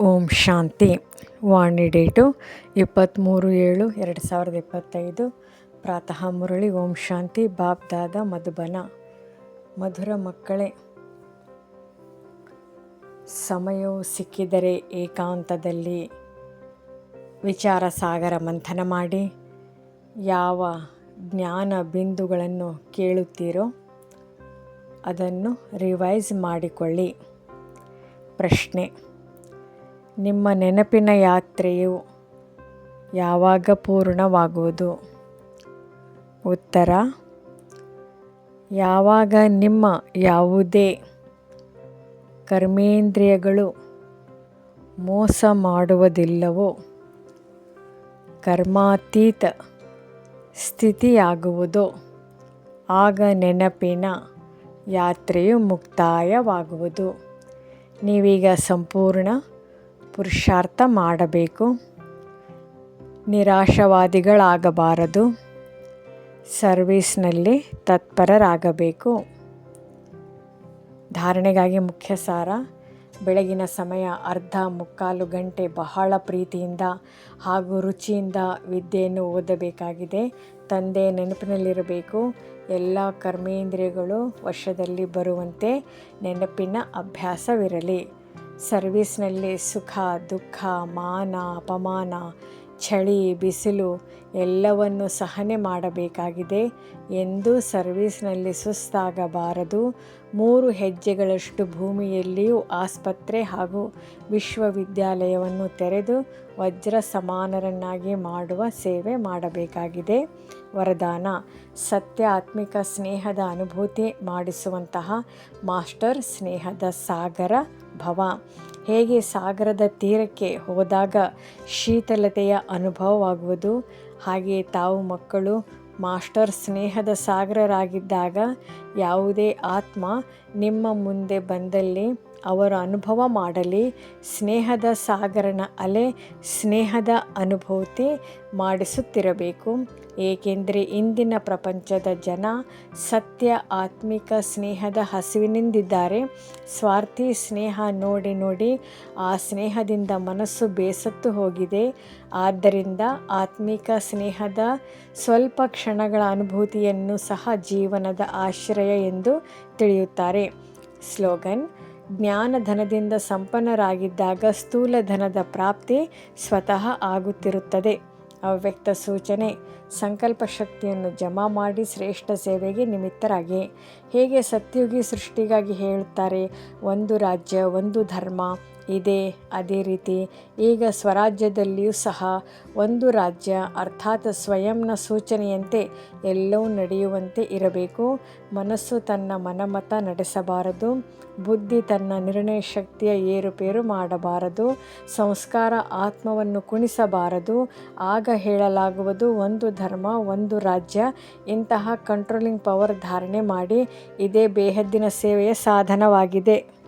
ಓಂ ಶಾಂತಿ. ವಾಣಿ date ಇಪ್ಪತ್ತ್ಮೂರು ಏಳು ಎರಡು ಸಾವಿರದ ಇಪ್ಪತ್ತೈದು. ಪ್ರಾತಃ ಮುರಳಿ ಓಂ ಶಾಂತಿ ಬಾಬ್ದಾದ ಮಧುಬನ. ಮಧುರ ಮಕ್ಕಳೇ, ಸಮಯವು ಸಿಕ್ಕಿದರೆ ಏಕಾಂತದಲ್ಲಿ ವಿಚಾರ ಸಾಗರ ಮಂಥನ ಮಾಡಿ. ಯಾವ ಜ್ಞಾನ ಬಿಂದುಗಳನ್ನು ಕೇಳುತ್ತೀರೋ ಅದನ್ನು ರಿವೈಸ್ ಮಾಡಿಕೊಳ್ಳಿ. ಪ್ರಶ್ನೆ ನಿಮ್ಮ ನೆನಪಿನ ಯಾತ್ರೆಯು ಯಾವಾಗ ಪೂರ್ಣವಾಗುವುದು? ಉತ್ತರ, ಯಾವಾಗ ನಿಮ್ಮ ಯಾವುದೇ ಕರ್ಮೇಂದ್ರಿಯಗಳು ಮೋಸ ಮಾಡುವುದಿಲ್ಲವೋ, ಕರ್ಮಾತೀತ ಸ್ಥಿತಿಯಾಗುವುದೋ, ಆಗ ನೆನಪಿನ ಯಾತ್ರೆಯು ಮುಕ್ತಾಯವಾಗುವುದು. ನೀವೀಗ ಸಂಪೂರ್ಣ ಪುರುಷಾರ್ಥ ಮಾಡಬೇಕು. ನಿರಾಶವಾದಿಗಳಾಗಬಾರದು. ಸರ್ವೀಸ್ನಲ್ಲಿ ತತ್ಪರರಾಗಬೇಕು. ಧಾರಣೆಗಾಗಿ ಮುಖ್ಯ ಸಾರ ಬೆಳಗಿನ ಸಮಯ ಅರ್ಧ ಮುಕ್ಕಾಲು ಗಂಟೆ ಬಹಳ ಪ್ರೀತಿಯಿಂದ ಹಾಗೂ ರುಚಿಯಿಂದ ವಿದ್ಯೆಯನ್ನು ಓದಬೇಕಾಗಿದೆ. ತಂದೆ ನೆನಪಿನಲ್ಲಿರಬೇಕು. ಎಲ್ಲ ಕರ್ಮೇಂದ್ರಿಯಗಳು ವಶದಲ್ಲಿ ಬರುವಂತೆ ನೆನಪಿನ ಅಭ್ಯಾಸವಿರಲಿ. ಸರ್ವೀಸ್ನಲ್ಲಿ ಸುಖ, ದುಃಖ, ಮಾನ, ಅಪಮಾನ ಚಳಿ ಬಿಸಿಲು ಎಲ್ಲವನ್ನು ಸಹನೆ ಮಾಡಬೇಕಾಗಿದೆ. ಎಂದು ಸರ್ವೀಸ್ನಲ್ಲಿ ಸುಸ್ತಾಗಬಾರದು. ಮೂರು ಹೆಜ್ಜೆಗಳಷ್ಟು ಭೂಮಿಯಲ್ಲಿಯೂ ಆಸ್ಪತ್ರೆ ಹಾಗೂ ವಿಶ್ವವಿದ್ಯಾಲಯವನ್ನು ತೆರೆದು ವಜ್ರ ಸಮಾನರನ್ನಾಗಿ ಮಾಡುವ ಸೇವೆ ಮಾಡಬೇಕಾಗಿದೆ. ವರದಾನ, ಸತ್ಯ ಆತ್ಮಿಕ ಸ್ನೇಹದ ಅನುಭೂತಿ ಮಾಡಿಸುವಂತಹ ಮಾಸ್ಟರ್ ಸ್ನೇಹದ ಸಾಗರ ಭವ. ಹೇಗೆ ಸಾಗರದ ತೀರಕ್ಕೆ ಹೋದಾಗ ಶೀತಲತೆಯ ಅನುಭವವಾಗುವುದು? ಹಾಗೆಯೇ ತಾವು ಮಕ್ಕಳು, ಮಾಸ್ಟರ್ ಸ್ನೇಹದ ಸಾಗರರಾಗಿದ್ದಾಗ ಯಾವುದೇ ಆತ್ಮ ನಿಮ್ಮ ಮುಂದೆ ಬಂದಲ್ಲಿ ಅವರು ಅನುಭವ ಮಾಡಲಿ. ಸ್ನೇಹದ ಸಾಗರನ ಅಲೆ ಸ್ನೇಹದ ಅನುಭೂತಿ ಮಾಡಿಸುತ್ತಿರಬೇಕು. ಏಕೆಂದರೆ ಇಂದಿನ ಪ್ರಪಂಚದ ಜನ ಸತ್ಯ, ಆತ್ಮಿಕ ಸ್ನೇಹದ ಹಸಿವಿನಿಂದಿದ್ದಾರೆ. ಸ್ವಾರ್ಥಿ ಸ್ನೇಹ ನೋಡಿ ನೋಡಿ ಆ ಸ್ನೇಹದಿಂದ ಮನಸ್ಸು ಬೇಸತ್ತು ಹೋಗಿದೆ. ಆದ್ದರಿಂದ ಆತ್ಮಿಕ ಸ್ನೇಹದ ಸ್ವಲ್ಪ ಕ್ಷಣಗಳ ಅನುಭೂತಿಯನ್ನು ಸಹ ಜೀವನದ ಆಶ್ರಯ ಎಂದು ತಿಳಿಯುತ್ತಾರೆ. ಸ್ಲೋಗನ್ ಜ್ಞಾನಧನದಿಂದ ಸಂಪನ್ನರಾಗಿದ್ದಾಗ ಸ್ಥೂಲಧನದ ಪ್ರಾಪ್ತಿ ಸ್ವತಃ ಆಗುತ್ತಿರುತ್ತದೆ. ಅವ್ಯಕ್ತ ಸೂಚನೆ, ಸಂಕಲ್ಪ ಶಕ್ತಿಯನ್ನು ಜಮಾ ಮಾಡಿ ಶ್ರೇಷ್ಠ ಸೇವೆಗೆ ನಿಮಿತ್ತರಾಗಿ. ಹೇಗೆ ಸತ್ಯುಗಿ ಸೃಷ್ಟಿಗಾಗಿ ಹೇಳುತ್ತಾರೆ? ಒಂದು ರಾಜ್ಯ, ಒಂದು ಧರ್ಮ ಇದೆ. ಅದೇ ರೀತಿ ಈಗ ಸ್ವರಾಜ್ಯದಲ್ಲಿಯೂ ಸಹ ಒಂದು ರಾಜ್ಯ ಅರ್ಥಾತ್ ಸ್ವಯಂನ ಸೂಚನೆಯಂತೆ ಎಲ್ಲವೂ ನಡೆಯುವಂತೆ ಇರಬೇಕು. ಮನಸ್ಸು ತನ್ನ ಮನಮತ ನಡೆಸಬಾರದು. ಬುದ್ಧಿ ತನ್ನ ನಿರ್ಣಯ ಶಕ್ತಿಯ ಏರುಪೇರು ಮಾಡಬಾರದು. ಸಂಸ್ಕಾರ ಆತ್ಮವನ್ನು ಕುಣಿಸಬಾರದು. ಆಗ ಹೇಳಲಾಗುವುದು ಒಂದು ಧರ್ಮ, ಒಂದು ರಾಜ್ಯ. ಇಂತಹ ಕಂಟ್ರೋಲಿಂಗ್ ಪವರ್ ಧಾರಣೆ ಮಾಡಿ ಇದೇ ಬೇಹದ್ದಿನ ಸೇವೆಯ ಸಾಧನವಾಗಿದೆ.